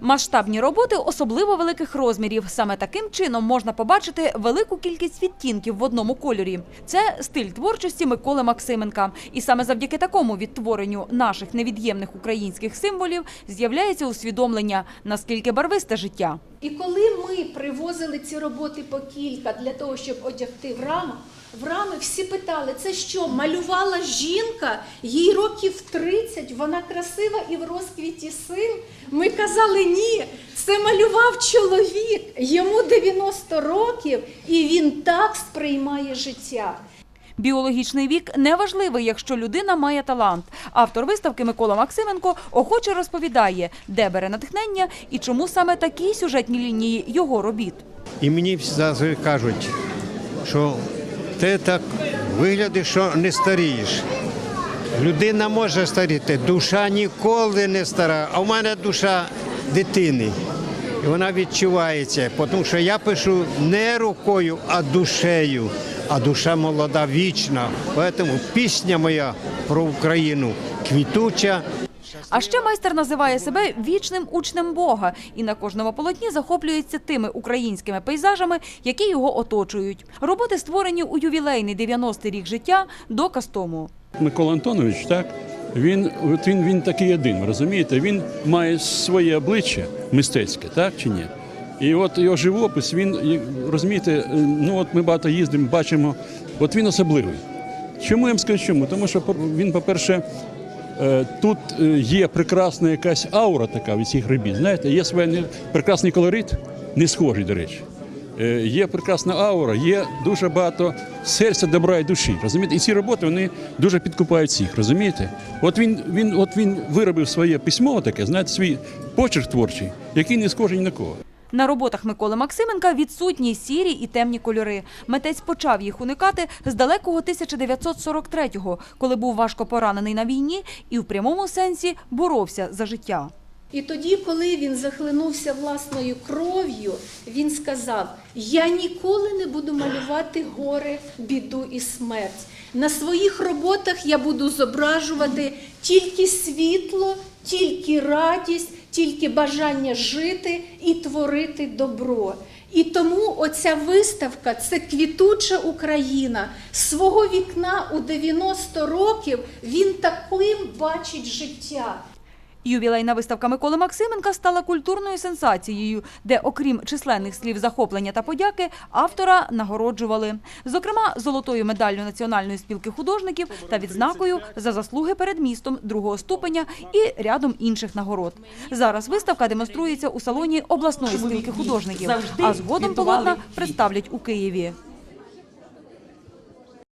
Масштабні роботи особливо великих розмірів. Саме таким чином можна побачити велику кількість відтінків в одному кольорі. Це стиль творчості Миколи Максименка. І саме завдяки такому відтворенню наших невід'ємних українських символів з'являється усвідомлення, наскільки барвисте життя. І коли ми привозили ці роботи по кілька для того, щоб одягти в раму, в рами всі питали, це що, малювала жінка, їй років 30, вона красива і в розквіті сил. Ми казали, ні, це малював чоловік, йому 90 років, і він так сприймає життя. Біологічний вік неважливий, якщо людина має талант. Автор виставки Микола Максименко охоче розповідає, де бере натхнення і чому саме такі сюжетні лінії його робіт. І мені завжди кажуть, що ти так виглядиш, що не старієш. Людина може старіти, душа ніколи не стара, а в мене душа дитини. І вона відчувається, тому що я пишу не рукою, а душею. А душа молода, вічна. Тому пісня моя про Україну квітуча, А ще майстер називає себе вічним учнем Бога і на кожному полотні захоплюється тими українськими пейзажами, які його оточують. Роботи створені у ювілейний 90-й рік життя доказ тому. Микола Антонович, так він, він, він такий один, розумієте? Він має своє обличчя мистецьке, так чи ні? І от його живопис, він розумієте, е, ну от ми багато їздимо, бачимо, от він особливий. Чому я вам скажу чому? Тому що він, по-перше, е, тут е, є прекрасна якась аура така від цих робіт. Знаєте, є не- прекрасний колорит, не схожий, до речі. Є прекрасна аура, є дуже багато серця, добра і душі. Розумієте? І ці роботи вони дуже підкупають всіх, розумієте? От він, він, от він виробив своє письмо таке, знаєте, свій почерк творчий, який не схожий ні на кого. На роботах Миколи Максименка відсутні сірі і темні кольори. Митець почав їх уникати з далекого 1943-го, коли був важко поранений на війні і в прямому сенсі боровся за життя. І тоді, коли він захлинувся власною кров'ю, він сказав: Я ніколи не буду малювати горе, біду і смерть. На своїх роботах я буду зображувати тільки світло, тільки радість, тільки бажання жити і творити добро. І тому оця виставка це квітуча Україна. З свого вікна у 90 років він таким бачить життя. Ювілейна виставка Миколи Максименка стала культурною сенсацією, де, окрім численних слів захоплення та подяки, автора нагороджували. Зокрема, золотою медаллю Національної спілки художників та відзнакою за заслуги перед містом другого ступеня і рядом інших нагород. Зараз виставка демонструється у салоні обласної спілки художників, а згодом полотна представлять у Києві.